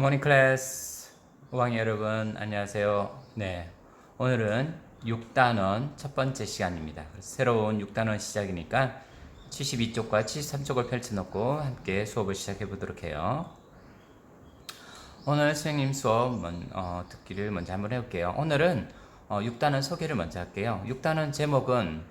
굿모닝 클래스 5학년 여러분 안녕하세요. 네 오늘은 6단원 첫 번째 시간입니다. 새로운 6단원 시작이니까 72쪽과 73쪽을 펼쳐 놓고 함께 수업을 시작해 보도록 해요. 오늘 선생님 수업 먼, 어, 듣기를 먼저 한번 해 볼게요. 오늘은 어, 6단원 소개를 먼저 할게요. 6단원 제목은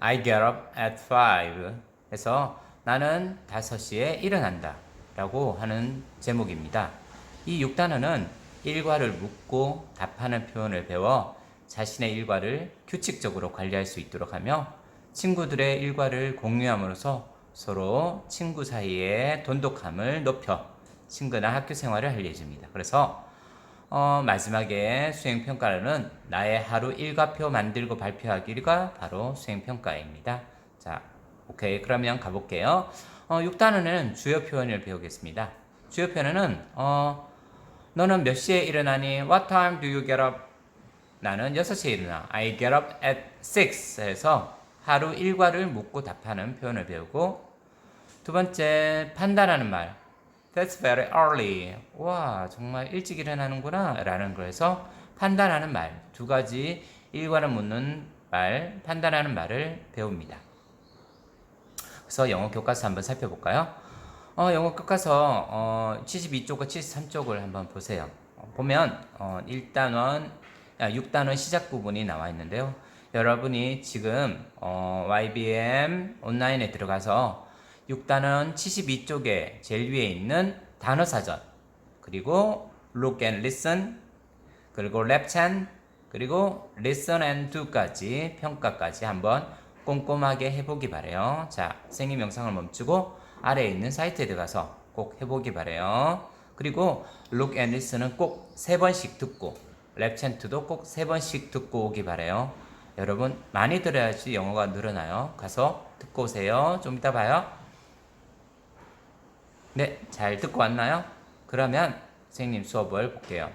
I get up at 5 해서 나는 5시에 일어난다 라고 하는 제목입니다 이 6단원은 일과를 묻고 답하는 표현을 배워 자신의 일과를 규칙적으로 관리할 수 있도록 하며 친구들의 일과를 공유함으로써 서로 친구 사이의 돈독함을 높여 친근한 학교 생활을 알려줍니다. 그래서 어, 마지막에 수행평가는 나의 하루 일과표 만들고 발표하기가 바로 수행평가입니다. 자, 오케이. 그러면 가볼게요. 어, 6단원은 주요 표현을 배우겠습니다. 주요 표현은 어, 너는 몇 시에 일어나니? What time do you get up? 나는 6시에 일어나. I get up at 6 해서 하루 일과를 묻고 답하는 표현을 배우고 두 번째 판단하는 말. That's very early. 와, 정말 일찍 일어나는구나. 라는 거에서 판단하는 말. 두 가지 일과를 묻는 말, 판단하는 말을 배웁니다. 그래서 영어 교과서 한번 살펴볼까요? 어, 영어 교과서 어, 72쪽과 73쪽을 한번 보세요. 어, 보면 어, 1단원, 아, 6단원 시작 부분이 나와 있는데요. 여러분이 지금 어, YBM 온라인에 들어가서 6단원 72쪽에 제일 위에 있는 단어 사전 그리고 look and listen 그리고 hand 그리고 listen and do까지 평가까지 한번 꼼꼼하게 해보기 바래요. 자, 생님 영상을 멈추고 아래에 있는 사이트에 들어가서 꼭 해보기 바래요. 그리고 look and listen은 꼭 세 번씩 듣고 hand도 꼭 세 번씩 듣고 오기 바래요. 여러분 많이 들어야지 영어가 늘어나요. 가서 듣고 오세요. 좀 이따 봐요. 네, 잘 듣고 왔나요? 그러면 선생님 수업을 볼게요.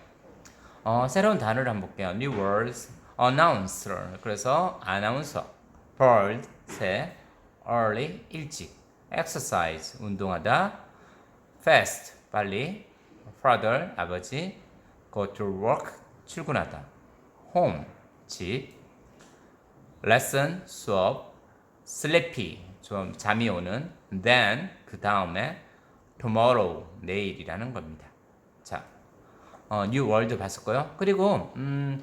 어, 새로운 단어를 한번 볼게요. New words, announcer. 그래서 아나운서, bird, 새, early, 일찍, exercise, 운동하다, fast, 빨리, father, 아버지, go to work, 출근하다, home, 집, lesson, 수업, sleepy, 좀 잠이 오는, then, 그 다음에 tomorrow, 내일이라는 겁니다. 자, 어, new world 봤었고요. 그리고 음,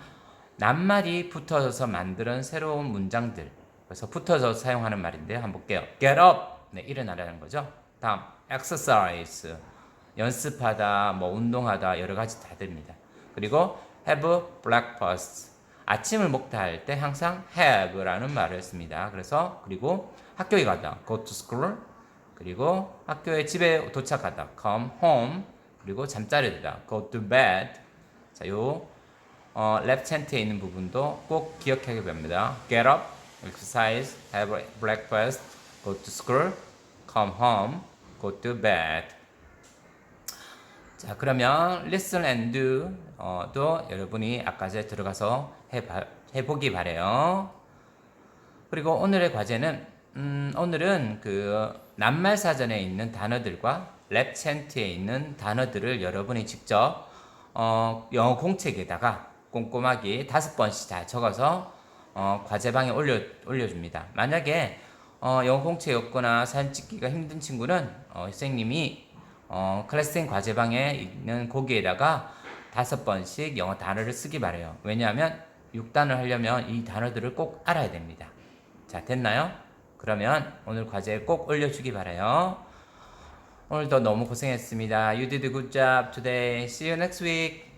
낱말이 붙어서 만드는 새로운 문장들. 그래서 붙어서 사용하는 말인데요. 한번 볼게요. get up, 네, 일어나라는 거죠. 다음, exercise, 연습하다, 뭐 운동하다 여러 가지 다 됩니다. 그리고 have breakfast, 아침을 먹다 할 때 항상 have라는 말을 씁니다. 그래서 그리고 학교에 가다, go to school, 그리고 학교에 집에 도착하다, come home, 그리고 잠자리 들다, go to bed. 자, 요 어, left hand에 있는 부분도 꼭 기억하게 됩니다. get up, exercise, have breakfast, go to school, come home, go to bed. 자, 그러면 listen and do 어, 도 여러분이 아까 전에 들어가서 해 해보기 바래요. 그리고 오늘의 과제는 음, 오늘은 그 낱말 사전에 있는 단어들과 랩챈트에 있는 단어들을 여러분이 직접 어, 영어 공책에다가 꼼꼼하게 다섯 번씩 다 적어서 어, 과제방에 올려 올려줍니다. 만약에 어, 영어 공책이 없거나 사진 찍기가 힘든 친구는 어, 선생님이 어, 클래스생 과제방에 있는 거기에다가 다섯 번씩 영어 단어를 쓰기 바래요. 왜냐하면 6단을 하려면 이 단어들을 꼭 알아야 됩니다. 자, 됐나요? 그러면 오늘 과제 꼭 올려주기 바래요. 오늘도 너무 고생했습니다. You did a good job today. See you next week.